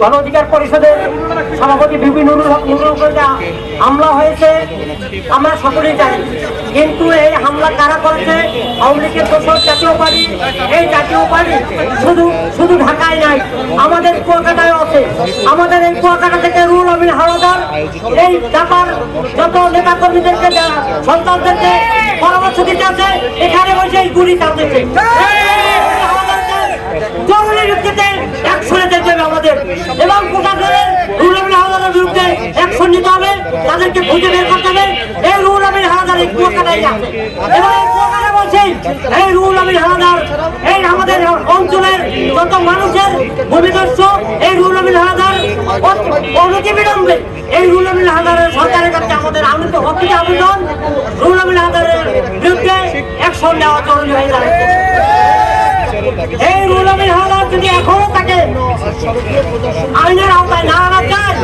গণ অধিকার পরিষদের সভাপতি বিপি নুরুল হক নুরুল উপরে যা হামলা হয়েছে আমরা সকলেই জানি। কিন্তু এই হামলা কারা করেছে? আওয়ামী লীগের দোষর জাতীয় পার্টি। এই জাতীয় পার্টি শুধু শুধু ঢাকায় নাই আমাদের কুয়াকাটায় আছে। আমাদের এই কুয়াকাটা থেকে রুল আমিন হাওলাদার এই ঢাকার যত নেতা কর্মীদেরকে সন্তানদেরকে পরামর্শ দিতে আছে এখানে বসে এই গুলি চালতেছে জরুরি ভিত্তিতে নিতে হবে আমাদের। এবং প্রশাসনের রুল আমিন হাওলাদারের বিরুদ্ধে অ্যাকশন নিতে হবে। তাদেরকে খুঁজে বের করতে হবে। এই রুল আমিন হাওলাদার এই কুয়াকাটায় আছে এবং এই কুয়াকাটা বলছি, এই আমাদের অঞ্চলের যত মানুষের ভূমিদস্য এই রুল আমিন হাওলাদার অনতি বিলম্বে এই রুল আমিন হাওলাদারের সরকারের কাছে আমাদের আনন্দ হকিতে আবেদন রুল আমিন হাওলাদারের বিরুদ্ধে অ্যাকশন নেওয়া জরুরি হয়ে দাঁড়াচ্ছে এই রুলামিন হাওলার যদি এখনও তাকে আইনের আওতায় না আনা যায়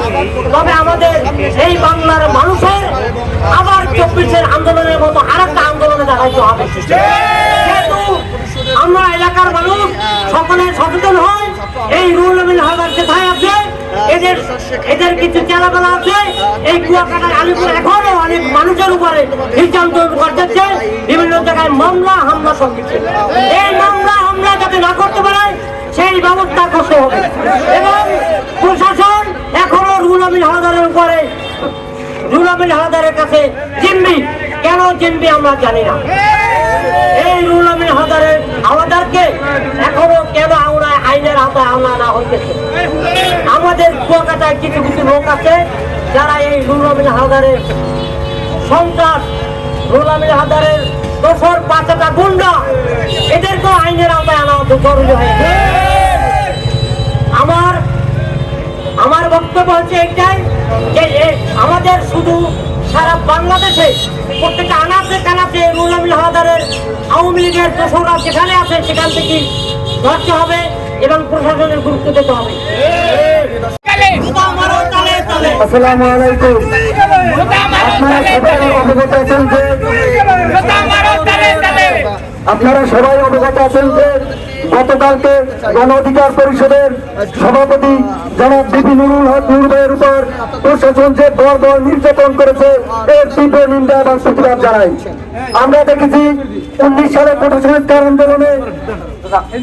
তবে আমাদের এই বাংলার মানুষের আবার চব্বিশের আন্দোলনের মতো আর একটা আন্দোলনে দেখাইতে হবে। যেহেতু আমরা এলাকার মানুষ, সকলে সচেতন হয় এই রুলামিন হাওলার কোথায় আছে, এদের এদের কিছু চেলাবেলা আছে, এই কুয়াকাটার আলিপুর এখনও অনেক মানুষের উপরে নির্যাতন করতেছে বিভিন্ন জায়গায় মামলা, হামলা সব কিছু এই মামলা, হামলা যাতে না করতে পারে সেই ব্যবস্থা করতে হবে। এবং প্রশাসন এখনও রুল আমিন হালদারের উপরে রুল হালদারের কাছে জিম্মি। কেন জিম্মি আমরা জানি না। এই রুল আমিন হালদারের হাওলাদারকে এখনও কেন আমরা আইনের আওতায় আনা না হইতেছে? আমাদের কুয়াকাটায় কিছু কিছু লোক আছে যারা এই রুল হালদারের সন্ত্রাস, রুল হালদারের দোসর পাঁচটা গুন্ডা, এদেরকেও আইনের আওতায় আনা জরুরি হয়ে বক্তব্য হচ্ছে একটাই যে এ- আমাদের শুধু সারা বাংলাদেশে প্রত্যেকটা আনাচে কানাচে রুল আমিন হাওলাদারের আওয়ামী লীগের দোসররা যেখানে আছে সেখান থেকে ধরতে হবে এবং প্রশাসনের গুরুত্ব দিতে হবে। আমারও তালে তালে। আসসালামু আলাইকুম। আপনারা সবাই অবগত আছেন যে আপনারা সবাই অবগত আছেন যে গতকালকে গণ অধিকার পরিষদের সভাপতি জনাব বিপি নুরুল হক নুর উপর প্রশাসন যে বড় নির্যাতন করেছে, এর তীব্র নিন্দা এবং প্রতিবাদ জানাই। আমরা দেখেছি উনিশ সালে সংস্কার আন্দোলনে,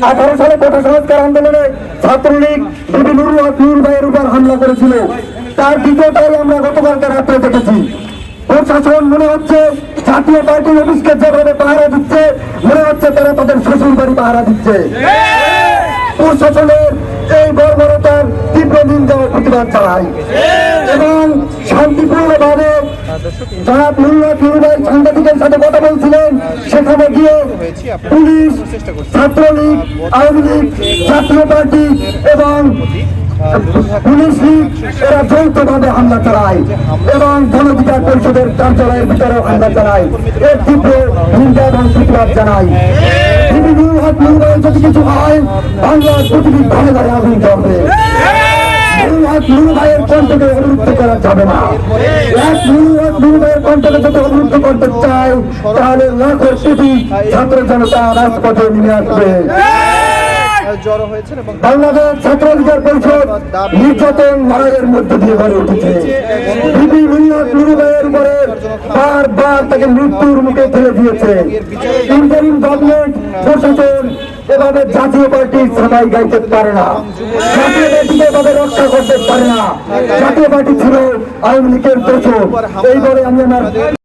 আঠারো সালে সংস্কার আন্দোলনে ছাত্রলীগ বিপি নুরুল হক নুর ভাইয়ের উপর হামলা করেছিল। তার দ্বিতীয়টাই আমরা গতকালকে রাত্রে দেখেছি। প্রশাসন, মনে হচ্ছে জাতীয় পার্টির অফিসকে যেভাবে পাহারা দিচ্ছে, মনে হচ্ছে তারা তাদের শ্বশুর বাড়ি পাহারা দিচ্ছে। প্রশাসনের এই বর্বরতার তীব্র নিন্দা প্রতিবাদ জানাই। এবং শান্তিপূর্ণভাবে জনাব মুল্লা কিউবাই সাংবাদিকের সাথে কথা বলছিলেন, সেখানে গিয়ে পুলিশ, ছাত্রলীগ, আওয়ামী লীগ, জাতীয় পার্টি এবং পুলিশ এরা যৌথভাবে হামলা চালায় এবং গণধিকার পরিষদের কার্যালয়ের ভিতরে হামলা চালায়। এর তীব্র নিন্দা এবং প্রতিবাদ জানাই যদি কিছু হয়, বাংলার প্রতিটি ঘরে ঘরে আগুন জ্বলবে। ছাত্র জনতা রাজপথে নেমে আসবে। জড়ো হয়েছেন এবং বাংলাদেশ ছাত্র অধিকার পরিষদ নির্যাতন লড়াইয়ের মধ্য দিয়ে গড়ে উঠেছে। বিপি মিল্লাত নুরুভাইয়ের উপরে বারবার তাকে মৃত্যুর মুখে ফেলে দিয়েছে। ইন্টারিম গভর্নমেন্ট প্রশাসন এভাবে জাতীয় পার্টির সবাই গাইতে পারে না। জাতীয় পার্টিকে এভাবে রক্ষা করতে পারে না। জাতীয় পার্টি ছিল আওয়ামী লীগের দোষ এইবারে আমি আমার